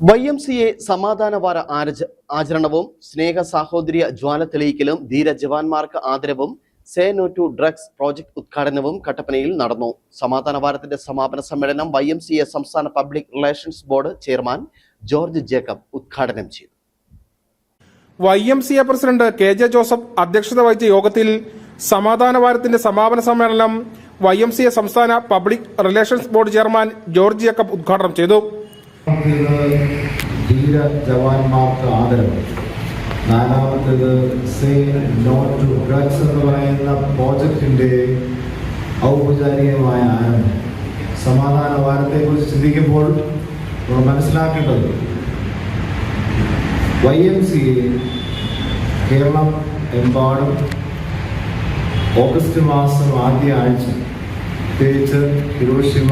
Y M C A സമാധാന വാര ആരജ- ആചരണവും സ്നേഹ സാഹോദര്യ ജ്വാല തെളിയിക്കലും ധീര ജവാന്മാർക്ക് ആദരവും say no to drugs project ഉദ്ഘാടനവും കട്ടപ്പനയിൽ നടന്നു. സമാധാന വാരത്തിന്റെ സമാപന സമ്മേളനം വൈ എം സി എ സംസ്ഥാന public relations board chairman George Jacob ഉദ്ഘാടനം ചെയ്തു. Y M C A president K J Joseph അധ്യക്ഷത വഹിച്ച യോഗത്തിൽ സമാധാന വാരത്തിന്റെ സമാപന സമ്മേളനം വൈ എം സി എ സംസ്ഥാന public relations board chairman George Jacob ഉദ്ഘാടനം ചെയ്തു. ഇത് ധീര ജവാന്മാർക്ക് ആദരവ്. നാലാമത്തേത് സേ നോ ടു ഡ്രഗ്സ് എന്ന് പറയുന്ന പ്രോജക്റ്റിന്റെ ഔപചാരികമായ ആരംഭം. സമാധാന വാരത്തെക്കുറിച്ച് ചിന്തിക്കുമ്പോൾ നമ്മൾ മനസ്സിലാക്കേണ്ടത് വൈ എം സി കേരളം എമ്പാടും ഓഗസ്റ്റ് മാസം ആദ്യ ആഴ്ച പ്രത്യേകിച്ച് ഹിരോഷിമ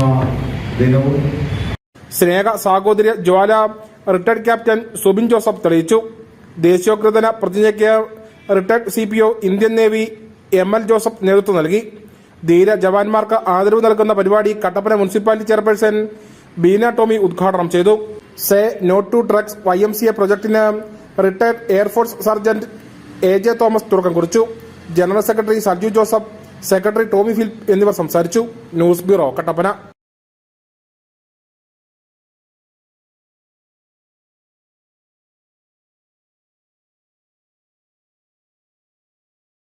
ദിനവും സ്നേഹ സാഹോദര്യ ജ്വാല റിട്ടയർഡ് ക്യാപ്റ്റൻ സുബിൻ ജോസഫ് തെളിയിച്ചു. ദേശീയോദ്ഗ്രഥന പ്രതിജ്ഞയ്ക്ക് retired C P O Indian Navy M L Joseph നേതൃത്വം നൽകി. ധീര ജവാന്മാർക്ക് ആദരവ് നൽകുന്ന പരിപാടി കട്ടപ്പന മുനിസിപ്പാലിറ്റി ചെയർപേഴ്സൺ ബീന ടോമി ഉദ്ഘാടനം ചെയ്തു. Say not to drugs Y M C A പ്രൊജക്ടിന് retired air force sergeant A J Thomas തുടക്കം കുറിച്ചു. General secretary Sanju Joseph secretary Tomy Philip എന്നിവർ സംസാരിച്ചു. News bureau Kattappana.